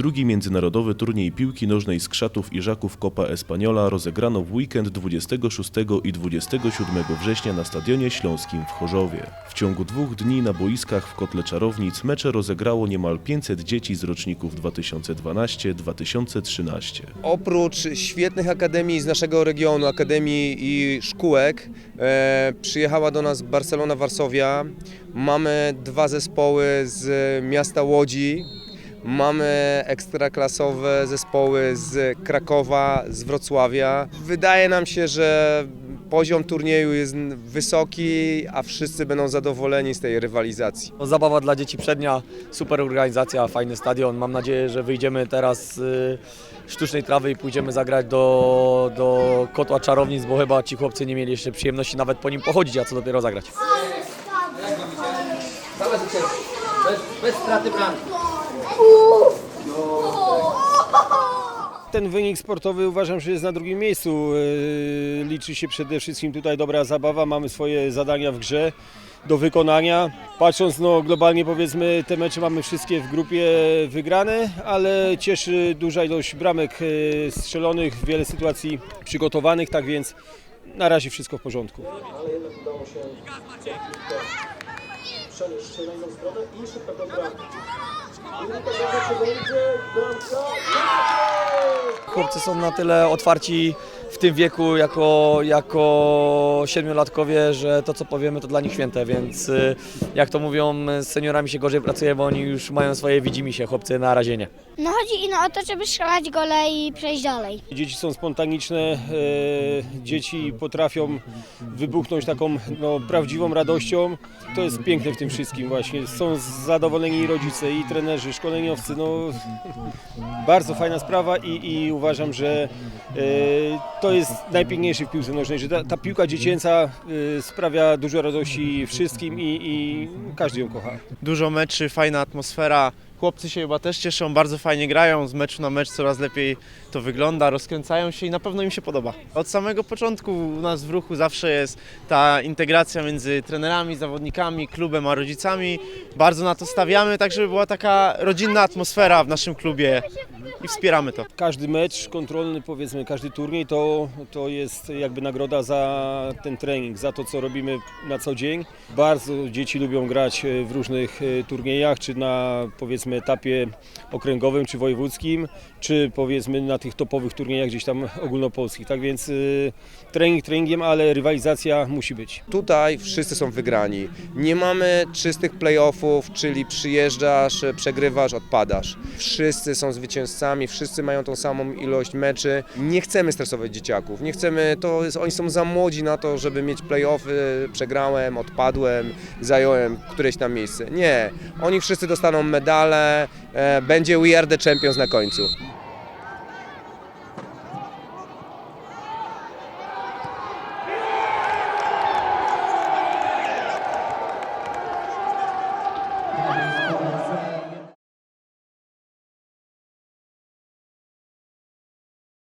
Drugi międzynarodowy turniej piłki nożnej z Krzatów i Żaków Copa Espaniola rozegrano w weekend 26 i 27 września na Stadionie Śląskim w Chorzowie. W ciągu dwóch dni na boiskach w Kotle Czarownic mecze rozegrało niemal 500 dzieci z roczników 2012-2013. Oprócz świetnych akademii z naszego regionu, akademii i szkółek, e, przyjechała do nas Barcelona Warszawia. Mamy dwa zespoły z miasta Łodzi. Mamy ekstraklasowe zespoły z Krakowa, z Wrocławia. Wydaje nam się, że poziom turnieju jest wysoki, a wszyscy będą zadowoleni z tej rywalizacji. No, Zabawa dla dzieci przednia, super organizacja, fajny stadion. Mam nadzieję, że wyjdziemy teraz z sztucznej trawy i pójdziemy zagrać do, do kotła czarownic, bo chyba ci chłopcy nie mieli jeszcze przyjemności nawet po nim pochodzić, a co dopiero zagrać. Ten wynik sportowy uważam, że jest na drugim miejscu. Yy, Liczy się przede wszystkim tutaj dobra zabawa, mamy swoje zadania w grze do wykonania. Patrząc no, globalnie powiedzmy te mecze mamy wszystkie w grupie wygrane, ale cieszy duża ilość bramek yy, strzelonych, wiele sytuacji przygotowanych, tak więc na razie wszystko w porządku. Let's go! Chłopcy są na tyle otwarci w tym wieku jako, jako siedmiolatkowie, że to co powiemy to dla nich święte, więc y, jak to mówią, z seniorami się gorzej pracuje, bo oni już mają swoje widzimisię, chłopcy na razie nie. No chodzi ino o to, żeby strzelać gole i przejść dalej. Dzieci są spontaniczne, e, dzieci potrafią wybuchnąć taką no, prawdziwą radością. To jest piękne w tym wszystkim właśnie. Są zadowoleni rodzice i trenerzy, szkoleniowcy. No, bardzo fajna sprawa i, i uważam, że e, to jest najpiękniejsze w piłce nożnej, że ta, ta piłka dziecięca e, sprawia dużo radości wszystkim i, i każdy ją kocha. dużo meczy, fajna atmosfera. Chłopcy się chyba też cieszą, bardzo fajnie grają, z meczu na mecz coraz lepiej to wygląda, rozkręcają się i na pewno im się podoba. Od samego początku u nas w ruchu zawsze jest ta integracja między trenerami, zawodnikami, klubem a rodzicami. Bardzo na to stawiamy, tak żeby była taka rodzinna atmosfera w naszym klubie i wspieramy to. Każdy mecz kontrolny, powiedzmy, każdy turniej to, to jest jakby nagroda za ten trening, za to, co robimy na co dzień. Bardzo dzieci lubią grać w różnych e, turniejach, czy na powiedzmy etapie okręgowym, czy wojewódzkim, czy powiedzmy na tych topowych turniejach gdzieś tam ogólnopolskich. Tak więc y, trening treningiem, ale rywalizacja musi być. Tutaj wszyscy są wygrani. Nie mamy czystych playoffów, czyli przyjeżdżasz, przegrywasz, odpadasz. Wszyscy są zwycięzcami, wszyscy mają tą samą ilość meczy. Nie chcemy stresować dzieciaków. Nie chcemy, to jest, oni są za młodzi na to, żeby mieć playoffy. Przegrałem, odpadłem, zająłem któreś tam miejsce. Nie. Oni wszyscy dostaną medale. E, Będzie We Are the Champions na końcu.